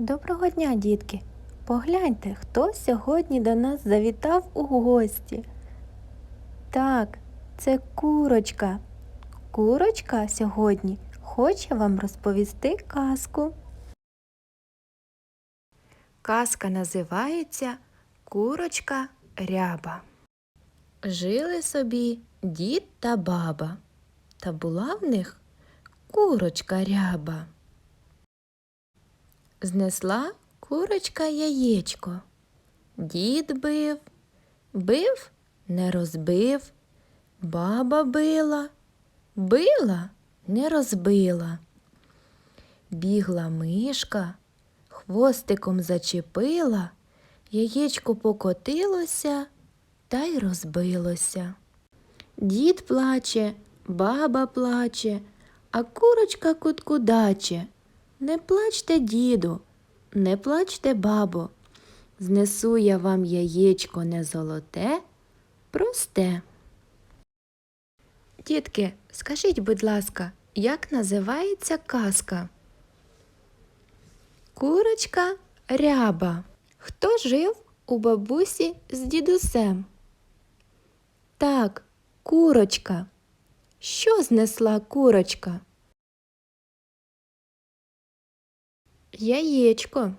Доброго дня, дітки! Погляньте, хто сьогодні до нас завітав у гості. Так, це курочка. Курочка сьогодні хоче вам розповісти казку. Казка називається Курочка ряба. Жили собі дід та баба, та була в них курочка ряба. Знесла курочка яєчко. Дід бив, бив, не розбив, баба била, била, не розбила. Бігла мишка, хвостиком зачепила, яєчко покотилося та й розбилося. Дід плаче, баба плаче, а курочка куткудаче. Не плачте, діду, не плачте, бабо. Знесу я вам яєчко не золоте, просте. Дітки, скажіть, будь ласка, як називається казка? Курочка ряба. Хто жив у бабусі з дідусем? Так, курочка. Що знесла курочка? Яєчко.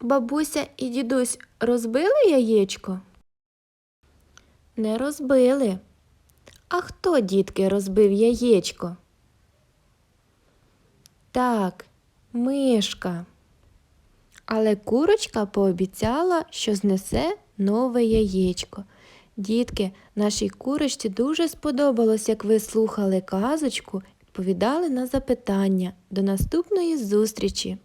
Бабуся і дідусь розбили яєчко? Не розбили. А хто, дітки, розбив яєчко? Так, мишка. Але курочка пообіцяла, що знесе нове яєчко. Дітки, нашій курочці дуже сподобалось, як ви слухали казочку, відповідали на запитання. До наступної зустрічі!